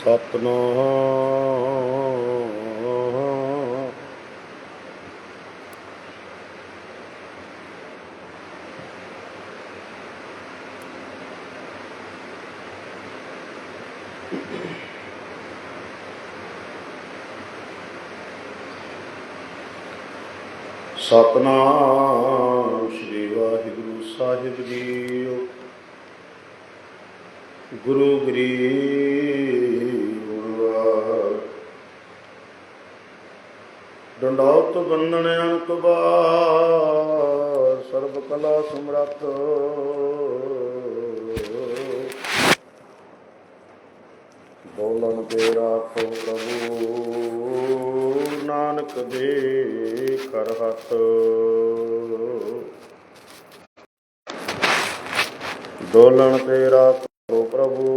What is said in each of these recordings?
ਸਤਨਾਮ ਸਤਨਾਮ ਸ੍ਰੀ ਵਾਹਿਗੁਰੂ ਸਾਹਿਬ ਜੀਓ। ਗੁਰੂ ਗਰੀਬ ਡੰਡੌਤ ਬੰਦਨ ਅਨਕ ਬਾਰ, ਸਰਬ ਕਲਾ ਸਮਰੱਥ। ਬੋਲਣ ਤੇ ਰਾਖੋ ਪ੍ਰਭੂ, ਨਾਨਕ ਦੇ ਕਰ ਹੱਥ। ਡੋਲਣ ਤੇ ਰਾਖੋ ਪ੍ਰਭੂ,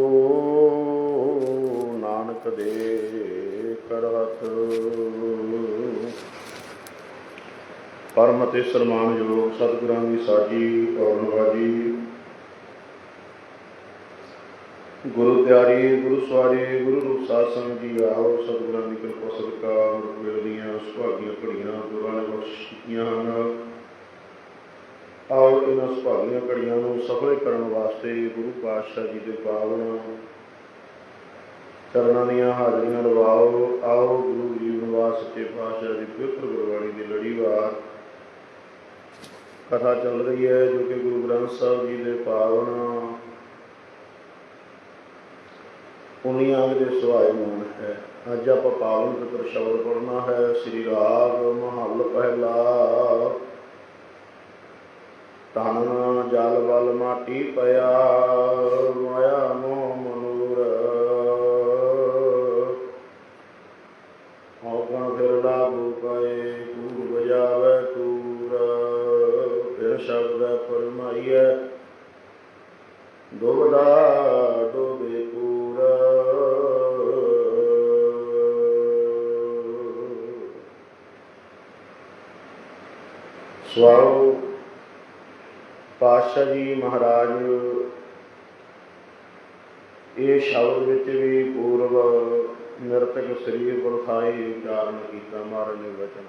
ਨਾਨਕ ਦੇ ਕਰ ਹੱਥ। ਪਰਮ ਤੇ ਸਨਮਾਨਯੋਗ ਸਤਿਗੁਰਾਂ ਦੀ ਸਾਜੀ ਪੌਰਨਵਾਜੀ ਗੁਰੂ ਪਿਆਰੀ ਗੁਰੂ ਸਵਾਰੀ, ਗੁਰੂ ਰੂਪ ਸਾਧ ਸੰਗਤ ਜੀ, ਆਓ ਸਤਿਗੁਰਾਂ ਦੀ ਕਿਰਪਾ, ਸਦਕਾ ਗੁਰੂ ਦੀਆਂ ਸੁਭਾਗੀਆਂ ਘੜੀਆਂ ਗੁਰਾਂ ਨੇ ਬਖਸ਼ ਹਨ। ਆਓ ਇਹਨਾਂ ਸੁਭਾਗੀਆਂ ਘੜੀਆਂ ਨੂੰ ਸਫਲ ਕਰਨ ਵਾਸਤੇ ਗੁਰੂ ਪਾਤਸ਼ਾਹ ਜੀ ਦੇ ਪਾਵਨ ਚਰਨਾਂ ਦੀਆਂ ਹਾਜ਼ਰੀਆਂ ਲਵਾਓ। ਆਓ ਗੁਰੂ ਜੀ ਨਿਵਾਸ ਸੱਚੇ ਪਾਤਸ਼ਾਹ ਦੀ ਪਵਿੱਤਰ ਗੁਰਬਾਣੀ ਦੀ ਲੜੀਵਾਰ ਕਥਾ ਚੱਲ ਰਹੀ ਹੈ, ਜੋ ਕਿ ਗੁਰੂ ਗ੍ਰੰਥ ਸਾਹਿਬ ਜੀ ਦੇ ਪਾਵਨ ਪੁਨੀਆਂ ਦੇ ਸਵਾਏ ਮਾਨ ਹੈ। ਅੱਜ ਆਪਾਂ ਪਾਵਨ ਪਿਤਰ ਸ਼ਬਦ ਪੜ੍ਹਨਾ ਹੈ, ਸ੍ਰੀ ਰਾਗ ਮਹੱਲ ਪਹਿਲਾ। ਤਨ ਜਲ ਬਲ ਮਾਟੀ ਪਿਆ, ਮਾਇਆ ਦੁਬਦਾ ਡੋਬੇ ਪੂਰ। ਸਵਾਲ ਪਾਤਸ਼ਾਹ ਜੀ, ਮਹਾਰਾਜ। ਇਹ ਸ਼ਬਦ ਵਿੱਚ ਵੀ ਪੂਰਵ ਨਿਰਤਕ ਸਰੀਰ ਪਰਥਾਈ ਉਚਾਰਨ ਕੀਤਾ ਮਹਾਰਾਜ ਨੇ ਵਚਨ।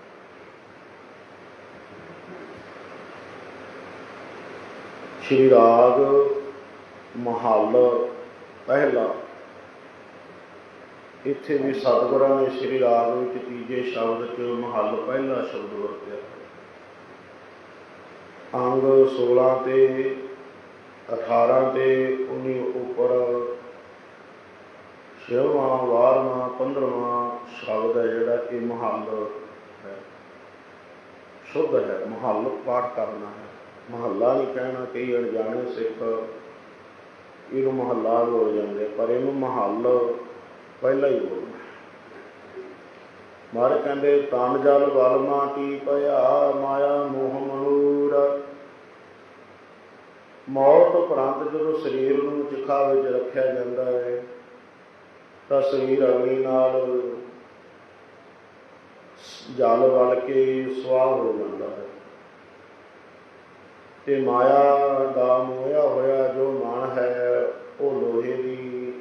ਸ਼੍ਰੀ ਰਾਗ ਮਹੱਲ ਪਹਿਲਾ। ਇੱਥੇ ਵੀ ਸਤਿਗੁਰਾਂ ਨੇ ਸ਼੍ਰੀ ਰਾਗ ਵਿੱਚ ਤੀਜੇ ਸ਼ਬਦ 'ਚ ਮਹੱਲ ਪਹਿਲਾ ਸ਼ਬਦ ਵਰਤਿਆ। ਅੰਗ 16 ਤੇ 18 ਤੇ 19 ਉੱਪਰ ਛੇਵਾਂ, ਬਾਰਵਾਂ 15ਵਾਂ ਸ਼ਬਦ ਹੈ ਜਿਹੜਾ ਇਹ ਮਹੱਲ ਹੈ। ਸ਼ੁੱਧ ਹੈ, ਮਹੱਲ ਪਾਠ ਕਰਨਾ ਹੈ। ਮਹੱਲਾ ਨਹੀਂ ਕਹਿਣਾ ਕਈ ਅਣਜਾਣੇ ਸਿੱਖ ਇਹਨੂੰ ਮਹੱਲਾ ਬੋਲ ਜਾਂਦੇ ਪਰ ਇਹਨੂੰ ਮਹੱਲ ਪਹਿਲਾਂ ਹੀ ਬੋਲਣਾ ਮਾਰੇ ਕਹਿੰਦੇ, ਤਨ ਜਲ ਬਲ ਮਾਟੀ ਪਿਆ ਮਾਇਆ ਮੋਹ ਮਨੂਰ। ਮੌਤ ਉਪਰੰਤ ਜਦੋਂ ਸਰੀਰ ਨੂੰ ਚਿਖਾ ਵਿੱਚ ਰੱਖਿਆ ਜਾਂਦਾ ਹੈ, ਤਾਂ ਸਰੀਰ ਅਗਨੀ ਨਾਲ ਜਲ ਵਲ ਕੇ ਸਵਾਹ ਹੋ ਜਾਂਦਾ ਹੈ। ਤੇ ਮਾਇਆ ਦਾ ਮੋਇਆ ਹੋਇਆ ਜੋ ਮਨ ਹੈ ਉਹ ਲੋਹੇ ਦੀ,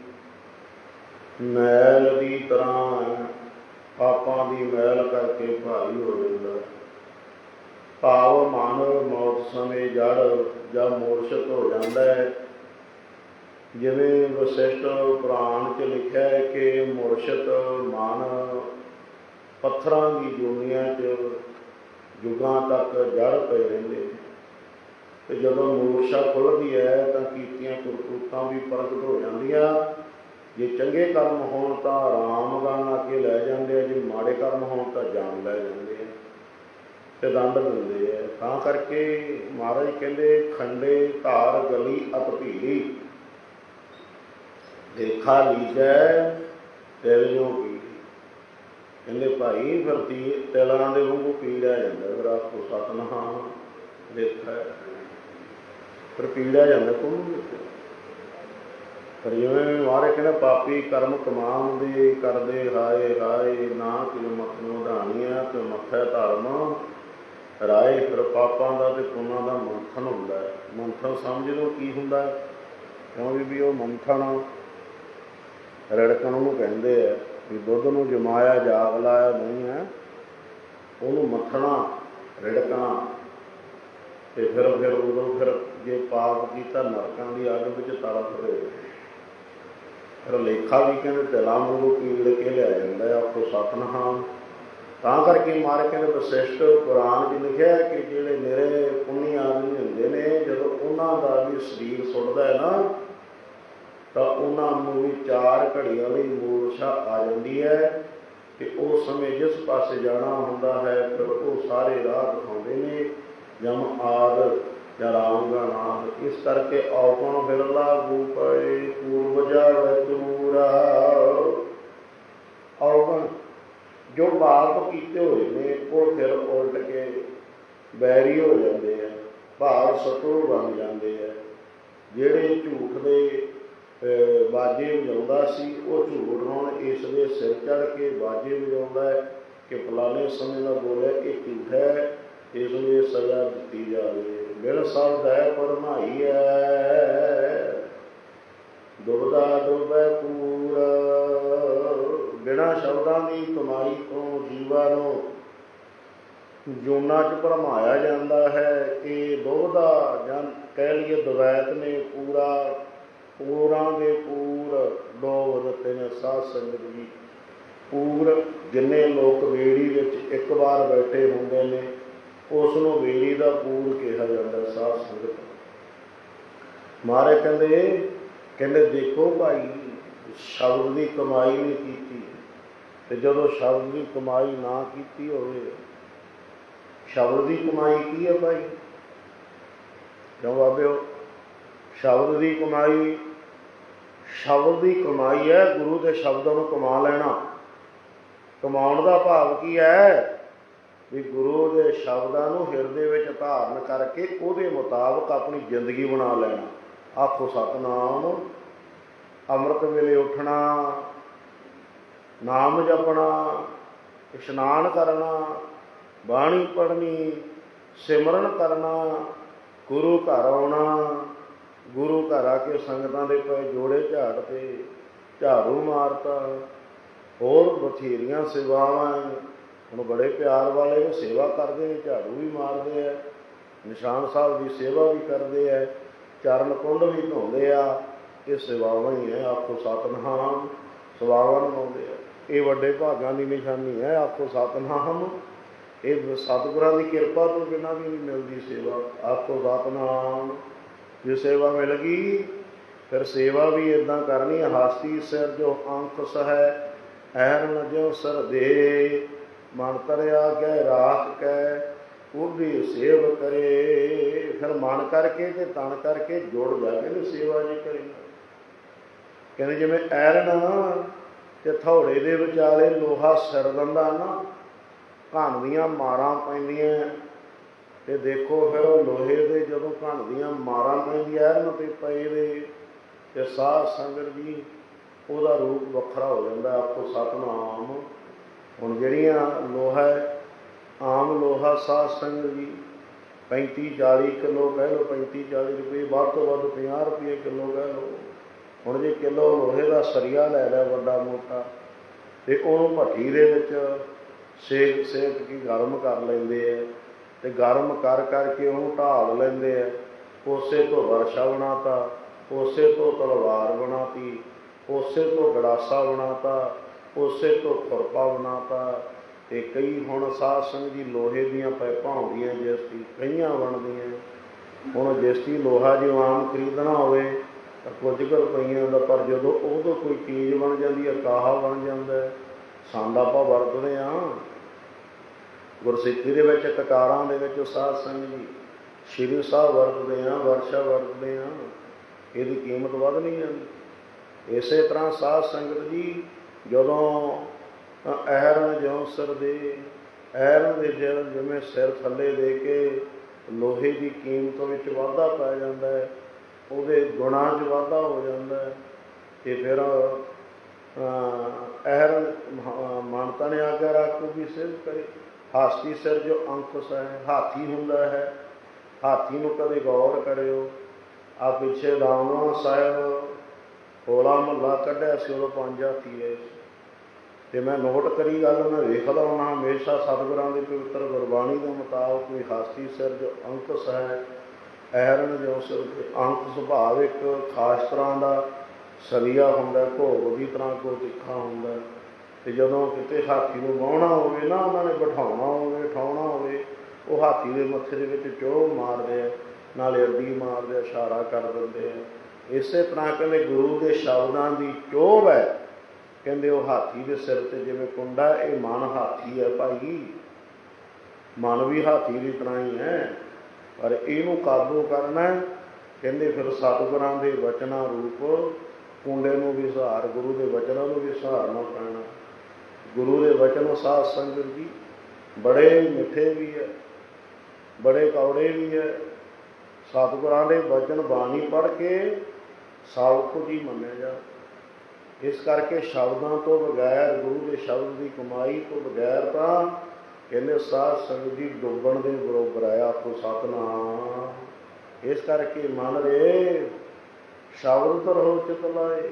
ਮੈਲ ਦੀ ਤਰ੍ਹਾਂ ਪਾਪਾਂ ਦੀ ਮੈਲ ਕਰਕੇ ਭਾਰੀ ਹੋ ਜਾਂਦਾ ਹੈ। ਭਾਵ ਮਨ ਮੌਤ ਸਮੇਂ ਜੜ ਜਾਂ ਮੂਰਛਿਤ ਹੋ ਜਾਂਦਾ ਹੈ ਜਿਵੇਂ ਵਸਿਸ਼ਟ ਪੁਰਾਣ 'ਚ ਲਿਖਿਆ ਹੈ ਕਿ ਮੂਰਛਿਤ ਮਾਨ ਪੱਥਰਾਂ ਦੀ ਜੂਨੀਆਂ 'ਚ ਯੁਗਾਂ ਤੱਕ ਜੜ ਪਏ ਰਹਿੰਦੇ ਨੇ ਤੇ ਜਦੋਂ ਮੂਰਛਾ ਖੁੱਲਦੀ ਹੈ ਤਾਂ ਕੀਤੀਆਂ ਕਰਤੂਤਾਂ ਵੀ ਪ੍ਰਗਟ ਹੋ ਜਾਂਦੀਆਂ। ਜੇ ਚੰਗੇ ਕਰਮ ਹੋਣ ਤਾਂ ਆਰਾਮ ਗਾਣਾ ਕੇ ਲੈ ਜਾਂਦੇ ਆ, ਜੇ ਮਾੜੇ ਕਰਮ ਹੋਣ ਤਾਂ ਜਾਨ ਲੈ ਜਾਂਦੇ ਆ। ਤੇ ਦੰਡ ਦਿੰਦੇ ਆ। ਤਾਂ ਕਰਕੇ ਮਹਾਰਾਜ ਕਹਿੰਦੇ, ਖੰਡੇ ਧਾਰ ਗਲੀ ਅਤ ਦੇਖਾ ਲੀਜੈ ਤਿਲ ਜੋ ਪੀ ਕਹਿੰਦੇ ਭਾਈ ਫਿਰ ਤੀ ਤਿਲਾਂ ਦੇ ਵਾਂਗੂ ਪੀੜਿਆ ਜਾਂਦਾ ਫਿਰ ਆਪਕੋ ਸਤਨਾਮ। ਦੇਖਾ। ਫਿਰ ਪੀੜਿਆ ਜਾਂਦਾ, ਕੋਈ ਪਰ ਜਿਵੇਂ ਮਾਰੇ ਕਹਿੰਦਾ, ਪਾਪੀ ਕਰਮ ਕਮਾਉਣ ਦੇ ਕਰਦੇ, ਹਾਏ ਹਾਏ, ਨਾ ਕਿਉ ਮਤ ਨੂੰ ਵਧਾਣੀਆਂ ਤੇ ਮੱਥਾ ਧਰਮ। ਰਾਏ ਫਿਰ ਪਾਪਾਂ ਦਾ ਤੇ ਪੁੰਨਾਂ ਦਾ ਮੰਥਨ ਹੁੰਦਾ ਹੈ। ਮੰਥਨ ਸਮਝ ਲਓ ਕੀ ਹੁੰਦਾ ਹੈ। ਕਿਉਂ ਵੀ ਉਹ ਮੰਥਨ ਰੜਕਣ ਨੂੰ ਕਹਿੰਦੇ ਆ ਵੀ ਦੁੱਧ ਨੂੰ ਜਮਾਇਆ, ਜਾਗ ਲਾਇਆ ਨਹੀਂ ਹੈ। ਉਹਨੂੰ ਮੱਥਣਾ, ਰਿੜਕਣਾ। ਤੇ ਫਿਰ ਫਿਰ ਉਦੋਂ ਫਿਰ ਜੇ ਪਾਪ ਕੀਤਾ, ਨਰਕਾਂ ਦੀ ਅੱਗ ਵਿੱਚ ਤੜਪ ਰਹੇ ਫਿਰ ਵੀ ਕਹਿੰਦੇ ਤਿਲਾਂ ਵਾਂਗੂ ਕੀੜ ਕੇ ਲਿਆ ਜਾਂਦਾ ਹੈ ਆਪੋ ਸਤਨਾਮ। ਤਾਂ ਕਰਕੇ ਮਾਰ ਕੇ ਵਸਿਸ਼ਟ ਕੁਰਾਨ 'ਚ ਲਿਖਿਆ ਕਿ ਜਿਹੜੇ ਨਿਰੇ ਪੁੰਨੀ ਆਦਮੀ ਹੁੰਦੇ ਨੇ, ਜਦੋਂ ਉਹਨਾਂ ਦਾ ਵੀ ਸਰੀਰ ਸੁੱਟਦਾ ਹੈ ਨਾ, ਤਾਂ ਉਹਨਾਂ ਨੂੰ ਵੀ ਚਾਰ ਘੜੀਆਂ ਲਈ ਮੂਰਛਾ ਆ ਜਾਂਦੀ ਹੈ ਕਿ ਉਸ ਸਮੇਂ ਜਿਸ ਪਾਸੇ ਜਾਣਾ ਹੁੰਦਾ ਹੈ, ਫਿਰ ਉਹ ਸਾਰੇ ਰਾਹ ਦਿਖਾਉਂਦੇ ਨੇ, ਜਮ ਆਦ। ਜਾਂ ਰਾਮ ਨਾਮ ਇਸ ਕਰਕੇ ਔਪਨ ਫਿਰਲਾ ਗੂਪਏ ਪੂਰਵ ਜਾਵੇ ਦੂਰਾ ਜੋ ਪਾਪ ਕੀਤੇ ਹੋਏ ਨੇ, ਉਹ ਫਿਰ ਉਲਟ ਕੇ ਬੈਰੀ ਹੋ ਜਾਂਦੇ ਆ, ਭਾਵ ਸਤੂ ਬਣ ਜਾਂਦੇ ਆ। ਜਿਹੜੇ ਝੂਠ ਦੇ ਬਾਜੇ ਵਜਾਉਂਦਾ ਸੀ, ਉਹ ਝੂਠ ਹੁਣ ਇਸ ਦੇ ਸਿਰ ਚੜ ਕੇ ਬਾਜੇ ਵਜਾਉਂਦਾ ਹੈ ਕਿ ਫਲਾਣੇ ਸਮੇਂ ਦਾ ਬੋਲਿਆ, ਇਹ ਝੂਠ ਹੈ, ਇਸ ਨੂੰ ਸਜ਼ਾ ਦਿੱਤੀ ਜਾਵੇ। ਬਿਨ ਸਭ ਹੈ ਦੁਬਦਾ ਦੁਬੈ ਪੂਰ ਬਿਨਾ ਸ਼ਬਦਾਂ ਦੀ ਕਮਾਈ ਤੋਂ ਜੀਵਾਂ ਨੂੰ ਜੂਨਾ ਚ ਭਰਮਾਇਆ ਜਾਂਦਾ ਹੈ। ਇਹ ਦੁਬਦਾ ਜਾਂ ਕਹਿ ਲਈਏ ਦਵੈਤ ਨੇ ਪੂਰਾ, ਪੂਰਾਂ ਦੇ ਪੂਰ ਡੋਬ ਦਿੱਤੇ ਨੇ ਸਾਧ ਸੰਗਤ ਜੀ। ਪੂਰ ਜਿੰਨੇ ਲੋਕ ਵੇੜੀ ਵਿੱਚ ਇੱਕ ਵਾਰ ਬੈਠੇ ਹੁੰਦੇ ਨੇ ਉਸ ਨੂੰ ਵੇੜੀ ਦਾ ਪੂਰ ਕਿਹਾ ਜਾਂਦਾ, ਸਾਧ ਸੰਗਤ ਮਾਰੇ ਕਹਿੰਦੇ ਕਹਿੰਦੇ ਦੇਖੋ ਭਾਈ, ਸ਼ਬਦ ਦੀ ਕਮਾਈ ਨਹੀਂ ਕੀਤੀ। ਤੇ ਜਦੋਂ ਸ਼ਬਦ ਦੀ ਕਮਾਈ ਨਾ ਕੀਤੀ ਹੋਵੇ, ਸ਼ਬਦ ਦੀ ਕਮਾਈ ਕੀ ਹੈ ਭਾਈ? ਕਿਉਂ ਬਾਬਿਓ? ਸ਼ਬਦ ਦੀ ਕਮਾਈ, ਸ਼ਬਦ ਦੀ ਕਮਾਈ ਹੈ, ਗੁਰੂ ਦੇ ਸ਼ਬਦਾਂ ਨੂੰ ਕਮਾ ਲੈਣਾ। ਕਮਾਉਣ ਦਾ ਭਾਵ ਕੀ ਹੈ? ਵੀ ਗੁਰੂ ਸ਼ਬਦਾਂ ਨੂੰ ਹਿਰਦੇ ਵਿੱਚ ਧਾਰਨ ਕਰਕੇ ਉਹਦੇ ਮੁਤਾਬਕ ਆਪਣੀ ਜ਼ਿੰਦਗੀ ਬਣਾ ਲੈਣਾ। ਆਖੋ, ਸਤਨਾਮ, ਅੰਮ੍ਰਿਤ ਵੇਲੇ ਉੱਠਣਾ, ਨਾਮ ਜਪਣਾ, ਇਸ਼ਨਾਨ ਕਰਨਾ, ਬਾਣੀ ਪੜ੍ਹਨੀ, ਸਿਮਰਨ ਕਰਨਾ, ਗੁਰੂ ਘਰ ਆਉਣਾ, ਗੁਰੂ ਘਰ ਆ ਕੇ ਸੰਗਤਾਂ ਦੇ ਪਏ ਜੋੜੇ ਝਾੜ ਤੇ ਝਾੜੂ ਮਾਰਤਾ, ਹੋਰ ਬਥੇਰੀਆਂ ਸੇਵਾਵਾਂ ਹੁਣ ਬੜੇ ਪਿਆਰ ਵਾਲੇ ਉਹ ਸੇਵਾ ਕਰਦੇ ਨੇ ਝਾੜੂ ਵੀ ਮਾਰਦੇ ਆ ਨਿਸ਼ਾਨ ਸਾਹਿਬ ਦੀ ਸੇਵਾ ਵੀ ਕਰਦੇ ਆ ਚਰਨ ਕੁੰਡ ਵੀ ਧੋਂਦੇ ਆ ਇਹ ਸੇਵਾਵਾਂ ਹੀ ਹੈ ਆਖੋ ਸਤਨਾਮ ਸੇਵਾਵਾਂ ਨਿਭਾਉਂਦੇ ਆ। ਇਹ ਵੱਡੇ ਭਾਗਾਂ ਦੀ ਨਿਸ਼ਾਨੀ ਹੈ ਆਖੋ ਸਤਨਾਮ। ਇਹ ਸਤਿਗੁਰਾਂ ਦੀ ਕਿਰਪਾ ਤੋਂ ਬਿਨਾਂ ਵੀ ਨਹੀਂ ਮਿਲਦੀ ਸੇਵਾ ਆਖੋ ਸਤਨਾਮ। ਜੇ ਸੇਵਾ ਮਿਲ ਗਈ ਫਿਰ ਸੇਵਾ ਵੀ ਇਦਾਂ ਕਰਨੀ ਹੈ, ਹਾਸੀ ਸਿਰ ਜੋ ਅੰਕੁਸ ਹੈ ਐਰਨ ਜੋ ਸਰਦੇ। ਮਨ ਤਰਿਆ ਕੇ ਰਾਖ ਕੈ, ਉਹਦੀ ਸੇਵ ਕਰੇ। ਫਿਰ ਮਨ ਕਰਕੇ ਤੇ ਤਨ ਕਰਕੇ ਜੁੜ ਜਾ ਕੇ ਸੇਵਾ ਜੀ ਕਰੇ। ਕਹਿੰਦੇ ਜਿਵੇਂ ਐਰਨ ਤੇ ਥੌੜੇ ਦੇ ਵਿਚਾਲੇ ਲੋਹਾ ਸਿਰ ਦਿੰਦਾ ਨਾ ਘਣ ਦੀਆਂ ਮਾਰਾਂ ਪੈਂਦੀਆਂ। ਤੇ ਦੇਖੋ ਫਿਰ ਉਹ ਲੋਹੇ ਦੇ ਜਦੋਂ ਘਣ ਦੀਆਂ ਮਾਰਾਂ ਪੈਂਦੀਆਂ ਐਰਨ ਤੇ ਪਏ ਦੇ, ਤੇ ਸਾਧ ਸੰਗਤ ਜੀ, ਉਹਦਾ ਰੂਪ ਵੱਖਰਾ ਹੋ ਜਾਂਦਾ ਆਪੋ ਸਤਨਾਮ। ਹੁਣ ਜਿਹੜੀਆਂ ਲੋਹਾ ਆਮ ਲੋਹਾ ਸਾਧ ਸੰਗਤ ਜੀ 35 40 ਕਿਲੋ ਕਹਿ ਲਓ 35 40 ਰੁਪਏ, ਵੱਧ ਤੋਂ ਵੱਧ 50 ਰੁਪਏ ਕਿਲੋ ਕਹਿ ਲਓ। ਹੁਣ ਜੇ ਕਿਲੋ ਲੋਹੇ ਦਾ ਸਰੀਆ ਲੈ ਲਿਆ ਵੱਡਾ ਮੋਟਾ, ਤੇ ਉਹਨੂੰ ਭੱਠੀ ਦੇ ਵਿੱਚ ਸੇਕ ਸੇਕ ਕੇ ਗਰਮ ਕਰ ਲੈਂਦੇ ਆ, ਤੇ ਗਰਮ ਕਰ ਕਰਕੇ ਉਹਨੂੰ ਢਾਲ ਲੈਂਦੇ ਆ। ਉਸੇ ਤੋਂ ਵਰਸ਼ਾ ਬਣਾਤਾ, ਉਸੇ ਤੋਂ ਤਲਵਾਰ ਬਣਾਤੀ, ਉਸੇ ਤੋਂ ਗੜਾਸਾ ਬਣਾਤਾ ਉਸੇ ਤੋਂ ਖੁਰਪਾ ਬਣਾਤਾ ਤੇ ਕਈ ਹੁਣ ਸਾਧ ਸੰਗਤ ਜੀ ਲੋਹੇ ਦੀਆਂ ਪਾਈਪਾਂ ਹੁੰਦੀਆਂ ਜਿਸ ਦੀ ਕਈਆਂ ਬਣਦੀਆਂ ਹੁਣ ਜਿਸ ਦੀ ਲੋਹਾ ਜੇ ਆਮ ਖਰੀਦਣਾ ਹੋਵੇ ਤਾਂ ਕੁਝ ਕੁ ਰੁਪਈਆਂ ਦਾ, ਪਰ ਜਦੋਂ ਉਹ ਤੋਂ ਕੋਈ ਚੀਜ਼ ਬਣ ਜਾਂਦੀ ਹੈ ਕਾਹਾ ਬਣ ਜਾਂਦਾ ਹੈ। ਸੰਦ ਆਪਾਂ ਵਰਤਦੇ ਆ ਗੁਰਸਿੱਖੀ ਦੇ ਵਿੱਚ, ਕਕਾਰਾਂ ਦੇ ਵਿੱਚ ਸਾਧ ਸੰਗਤ ਜੀ ਸ਼੍ਰੀ ਸਾਹਿਬ ਵਰਤਦੇ ਆ ਵਰਸ਼ਾ ਵਰਤਦੇ ਆ ਇਹਦੀ ਕੀਮਤ ਵੱਧ ਨਹੀਂ ਜਾਂਦੀ। ਇਸੇ ਤਰ੍ਹਾਂ ਸਾਧ ਸੰਗਤ ਜੀ ਜਦੋਂ ਐਰਨ ਜਿਉਂ ਸਿਰ ਦੇ ਐਰਨ ਦੇ ਜਿਵੇਂ ਸਿਰ ਥੱਲੇ ਦੇ ਕੇ ਲੋਹੇ ਦੀ ਕੀਮਤ ਵਿੱਚ ਵਾਧਾ ਪੈ ਜਾਂਦਾ ਹੈ, ਉਹਦੇ ਗੁਣਾਂ 'ਚ ਵਾਧਾ ਹੋ ਜਾਂਦਾ ਹੈ, ਤੇ ਫਿਰ ਐਰਨ ਮਾਨਤਾ ਨੇ ਆ ਕੇ ਰੱਖੋ ਵੀ ਸਿਰ ਕਰੇ ਹਾਸੀ ਸਿਰ ਜੋ ਅੰਕੁਸ਼ ਹੈ, ਹਾਥੀ ਹੁੰਦਾ ਹੈ, ਹਾਥੀ ਨੂੰ ਕਦੇ ਗੌਰ ਕਰਿਓ, ਆ ਪਿੱਛੇ ਰਾਮਾ ਸਾਹਿਬ ਹੋਲਾ ਮਹੱਲਾ ਕੱਢਿਆ ਸੀ, ਉਦੋਂ ਪੰਜ ਹਾਥੀ ਆਏ ਸੀ। ਤੇ ਮੈਂ ਨੋਟ ਕਰੀ ਗੱਲ, ਮੈਂ ਵੇਖਦਾ ਹਾਂ ਹਮੇਸ਼ਾ ਸਤਿਗੁਰਾਂ ਦੀ ਪਵਿੱਤਰ ਗੁਰਬਾਣੀ ਦੇ ਮੁਤਾਬਕ ਕੋਈ ਹਾਸੀ ਸਿਰ ਜੋ ਅੰਕਸ ਹੈ ਐਰਨ ਜੋ ਸਿਰ ਅੰਕ ਸੁਭਾਵ ਇੱਕ, ਖਾਸ ਤਰ੍ਹਾਂ ਦਾ ਸਰੀਆ ਹੁੰਦਾ ਭੋਗ ਦੀ ਤਰ੍ਹਾਂ ਕੋ ਤਿੱਖਾ ਹੁੰਦਾ। ਤੇ ਜਦੋਂ ਕਿਤੇ ਹਾਥੀ ਨੂੰ ਵਾਹੁਣਾ ਹੋਵੇ ਨਾ, ਉਹਨਾਂ ਨੇ ਬਿਠਾਉਣਾ ਹੋਵੇ ਠਾਉਣਾ ਹੋਵੇ, ਉਹ ਹਾਥੀ ਦੇ ਮੱਥੇ ਦੇ ਵਿੱਚ ਚੋਹ ਮਾਰਦੇ ਆ, ਨਾਲੇ ਅੱਡੀ ਮਾਰਦੇ ਆ, ਇਸ਼ਾਰਾ ਕਰ ਦਿੰਦੇ ਆ। ਇਸੇ ਤਰ੍ਹਾਂ ਕਹਿੰਦੇ ਗੁਰੂ ਦੇ ਸ਼ਬਦਾਂ ਦੀ ਚੋਭ ਹੈ। ਕਹਿੰਦੇ ਉਹ ਹਾਥੀ ਦੇ ਸਿਰ ਤੇ ਜਿਵੇਂ ਕੁੰਡਾ ਇਹ ਮਨ ਹਾਥੀ ਹੈ ਭਾਈ। ਮਨ ਵੀ ਹਾਥੀ ਦੀ ਤਰ੍ਹਾਂ ਹੀ ਹੈ, ਪਰ ਇਹਨੂੰ ਕਾਬੂ ਕਰਨਾ ਕਹਿੰਦੇ ਫਿਰ ਸਤਿਗੁਰਾਂ ਦੇ ਵਚਨਾਂ ਰੂਪ, ਕੁੰਡੇ ਨੂੰ ਵੀ ਸਹਾਰ, ਗੁਰੂ ਦੇ ਵਚਨਾਂ ਨੂੰ ਵੀ ਸਹਾਰਨਾ ਪੈਣਾ ਗੁਰੂ ਦੇ ਵਚਨ ਸਾਧ ਸੰਗਤ ਜੀ ਬੜੇ ਮਿੱਠੇ ਵੀ ਹੈ, ਬੜੇ ਕੌੜੇ ਵੀ ਹੈ। ਸਤਿਗੁਰਾਂ ਦੇ ਵਚਨ ਬਾਣੀ ਪੜ੍ਹ ਕੇ ਸਭ ਕੁਝ ਹੀ ਮੰਨਿਆ ਜਾ। ਇਸ ਕਰਕੇ ਸ਼ਬਦਾਂ ਤੋਂ ਬਗੈਰ, ਗੁਰੂ ਦੇ ਸ਼ਬਦ ਦੀ ਕਮਾਈ ਤੋਂ ਬਗੈਰ ਤਾਂ ਕਹਿੰਦੇ ਸਾਧ ਸੰਗਤ ਜੀ ਡੁੱਬਣ ਦੇ ਬਰੋਬਰ ਆਇਆ ਆਪੋ ਸਤਨਾਮ। ਇਸ ਕਰਕੇ ਮਨ ਰੇ, ਸ਼ਬਦ ਤਰੋ ਚਿਤ ਲਾਏ।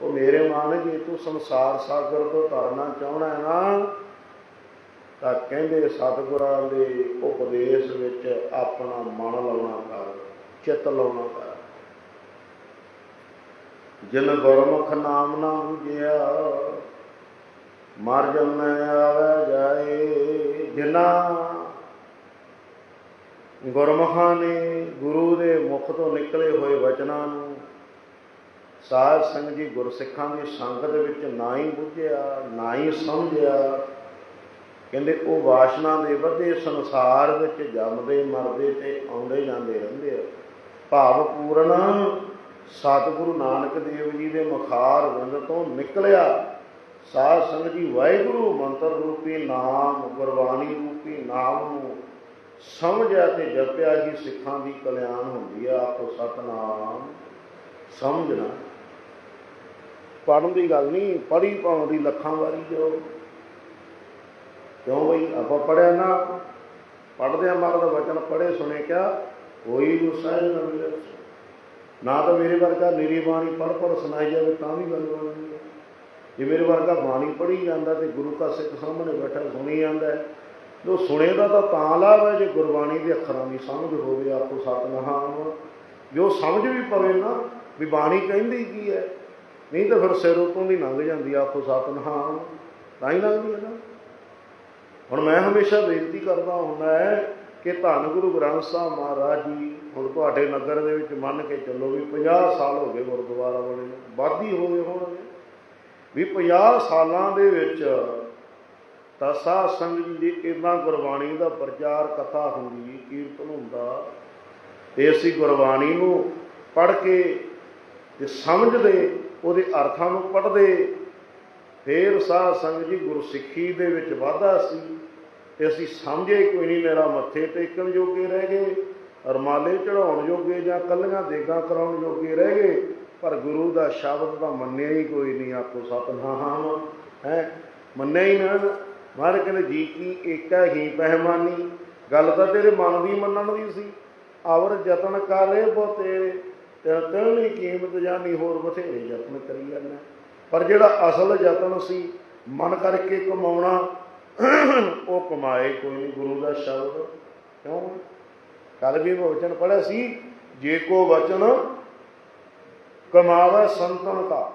ਉਹ ਮੇਰੇ ਮਨ ਜੇ ਤੂੰ ਸੰਸਾਰ ਸਾਗਰ ਤੋਂ ਤਰਨਾ ਚਾਹਣਾ ਹੈ ਨਾ, ਤਾਂ ਕਹਿੰਦੇ ਸਤਿਗੁਰਾਂ ਦੇ ਉਪਦੇਸ਼ ਵਿੱਚ ਆਪਣਾ ਮਨ ਲਾਉਣਾ ਕਰ, ਚਿੱਤ ਲਾਉਣਾ ਕਰ। ਜਿਨ ਗੁਰਮੁਖ ਨਾਮ ਨਾ ਬੁਝਿਆ, ਮਰ ਜੰਮੈ ਆਵੇ ਜਾਏ। ਜਿਨਾ ਗੁਰਮੁਖਾਂ ਨੇ ਗੁਰੂ ਦੇ ਮੁਖ ਤੋਂ ਨਿਕਲੇ ਹੋਏ ਵਚਨਾਂ ਨੂੰ ਸਾਧ ਸੰਗਤ ਜੀ ਗੁਰਸਿੱਖਾਂ ਦੀ ਸੰਗਤ ਵਿੱਚ ਨਾ ਹੀ ਬੁੱਝਿਆ, ਨਾ ਹੀ ਸਮਝਿਆ। ਕਹਿੰਦੇ ਉਹ ਵਾਸ਼ਨਾ ਦੇ ਵਧੇ ਸੰਸਾਰ ਵਿੱਚ ਜੰਮਦੇ, ਮਰਦੇ ਤੇ ਆਉਂਦੇ ਜਾਂਦੇ ਰਹਿੰਦੇ ਆ। ਭਾਵ ਪੂਰਨ ਸਤਿਗੁਰੂ ਨਾਨਕ ਦੇਵ ਜੀ ਦੇ ਮੁਖਾਰ ਵਿੰਦ ਤੋਂ ਨਿਕਲਿਆ। ਸਾਧ ਸੰਗਤ ਜੀ, ਵਾਹਿਗੁਰੂ ਮੰਤਰ ਰੂਪੀ ਨਾਮ, ਗੁਰਬਾਣੀ ਰੂਪੀ ਨਾਮ ਨੂੰ ਸਮਝਿਆ ਤੇ ਜਪਿਆ ਜੀ, ਸਿੱਖਾਂ ਦੀ ਕਲਿਆਣ ਹੁੰਦੀ ਆ, ਆਪੋ ਸਤਨਾਮ ਸਮਝਣਾ। ਪੜਨ ਦੀ ਗੱਲ ਨਹੀਂ ਪੜੀ ਪਾਉਣ ਦੀ ਲੱਖਾਂ ਵਾਰੀ ਜੋ ਕਿਉਂ ਬਈ? ਆਪਾਂ ਪੜਿਆ ਨਾ ਪੜਦੇ ਆ ਮਗਰ ਵਚਨ ਪੜੇ ਸੁਣੇ ਕਿਆ? ਕੋਈ ਗੁੱਸਾ ਹੀ ਨਾ ਮਿਲੇ। ਨਾ ਤਾਂ ਮੇਰੇ ਵਰਗਾ ਨਿਰੀ ਬਾਣੀ ਪੜ ਪੜ ਸੁਣਾਈ ਜਾਵੇ ਤਾਂ ਵੀ ਗੱਲ ਬਣਦੀ ਹੈ। ਜੇ ਮੇਰੇ ਵਰਗਾ ਬਾਣੀ ਪੜੀ ਜਾਂਦਾ ਤੇ ਗੁਰੂ ਕਾ ਸਿੱਖ ਸਾਹਮਣੇ ਬੈਠਾ ਸੁਣੀ ਜਾਂਦਾ ਹੈ ਜੋ ਸੁਣੇ ਦਾ ਤਾਂ ਤਾਂ ਲਾਭ ਹੈ ਜੇ ਗੁਰਬਾਣੀ ਦੇ ਅੱਖਰਾਂ ਦੀ ਸਮਝ ਹੋਵੇ, ਆਪੋ ਸਤਨਾਮ ਜੋ ਸਮਝ ਵੀ ਪਵੇ ਨਾ ਵੀ ਬਾਣੀ ਕਹਿੰਦੀ ਕੀ ਹੈ, ਨਹੀਂ ਤਾਂ ਫਿਰ ਸਿਰ ਉਤੋਂ ਦੀ ਲੰਘ ਜਾਂਦੀ ਆ ਆਪੋ ਸਤਨਾਮ ਤਾਂ ਹੀ ਲੰਘਦੀ ਹੈ ਨਾ। ਹੁਣ ਮੈਂ ਹਮੇਸ਼ਾ ਬੇਨਤੀ ਕਰਦਾ ਹੁੰਦਾ ਹੈ ਕਿ ਧੰਨ ਗੁਰੂ ਗ੍ਰੰਥ ਸਾਹਿਬ ਮਹਾਰਾਜ ਜੀ ਹੁਣ ਤੁਹਾਡੇ ਨਗਰ ਦੇ ਵਿੱਚ ਮੰਨ ਕੇ ਚੱਲੋ ਵੀ 50 ਸਾਲ ਹੋ ਗਏ ਗੁਰਦੁਆਰਾ ਬਣੇ ਨੂੰ, ਵੱਧ ਹੋ ਗਏ ਹੋਣਗੇ। ਵੀ 50 ਸਾਲਾਂ ਦੇ ਵਿੱਚ ਤਾਂ ਸਾਧ ਸੰਗਤ ਜੀ ਦੀ ਇਦਾਂ ਗੁਰਬਾਣੀ ਦਾ ਪ੍ਰਚਾਰ ਕਥਾ ਹੁੰਦੀ ਕੀਰਤਨ ਹੁੰਦਾ। ਤੇ ਅਸੀਂ ਗੁਰਬਾਣੀ ਨੂੰ ਪੜ੍ਹ ਕੇ ਤੇ ਸਮਝਦੇ, ਉਹਦੇ ਅਰਥਾਂ ਨੂੰ ਪੜ੍ਹਦੇ। ਫੇਰ ਸਾਧ ਸੰਗਤ ਜੀ ਗੁਰਸਿੱਖੀ ਦੇ ਵਿੱਚ ਵਾਧਾ ਸੀ। ਤੇ ਅਸੀਂ ਸਮਝੇ, ਕੋਈ ਨਹੀਂ, ਮੇਰਾ ਮੱਥੇ ਟੇਕਣ ਜੋਗੇ ਰਹਿ ਗਏ। ਰਮਾਲੇ ਚੜਾਉਣ ਜੋਗੇ ਜਾਂ ਕੱਲੀਆਂ ਦੇਗਾ ਕਰਾਉਣ ਜੋਗੇ ਰਹਿ ਗਏ, ਪਰ ਗੁਰੂ ਦਾ ਸ਼ਬਦ ਤਾਂ ਮੰਨਿਆ ਹੀ ਕੋਈ ਨਹੀਂ, ਆਪੋ ਸਤਨਾਮ ਹੈ। ਮੰਨਿਆ ਹੀ ਨਾ ਮਹਾਰਾਜ ਕਹਿੰਦੇ ਜੀ ਕੀ ਏਕਾ ਹੀ ਪਹਿਮਾਨੀ ਗੱਲ ਤਾਂ ਤੇਰੇ ਮਨ ਦੀ ਮੰਨਣ ਦੀ ਸੀ। ਆਵਰ ਯਤਨ ਕਰੇ ਬੋ ਤੇਰੇ ਤੇ ਤੇਰੀ ਕੀਮਤ ਜਾਨੀ ਹੋਰ ਬਥੇਰੇ ਯਤਨ ਕਰੀ ਜਾਂਦਾ। ਪਰ ਜਿਹੜਾ ਅਸਲ ਯਤਨ ਸੀ, ਮਨ ਕਰਕੇ ਕਮਾਉਣਾ, ਉਹ ਕਮਾਏ ਕੋਈ ਨਹੀਂ, ਗੁਰੂ ਦਾ ਸ਼ਬਦ ਕਿਉਂ? ਕੱਲ ਵੀ ਮੈਂ ਪੜਿਆ ਸੀ, ਜੇ ਕੋ ਵਚਨ ਕਮਾਵੇ ਸੰਤਨ ਕਾ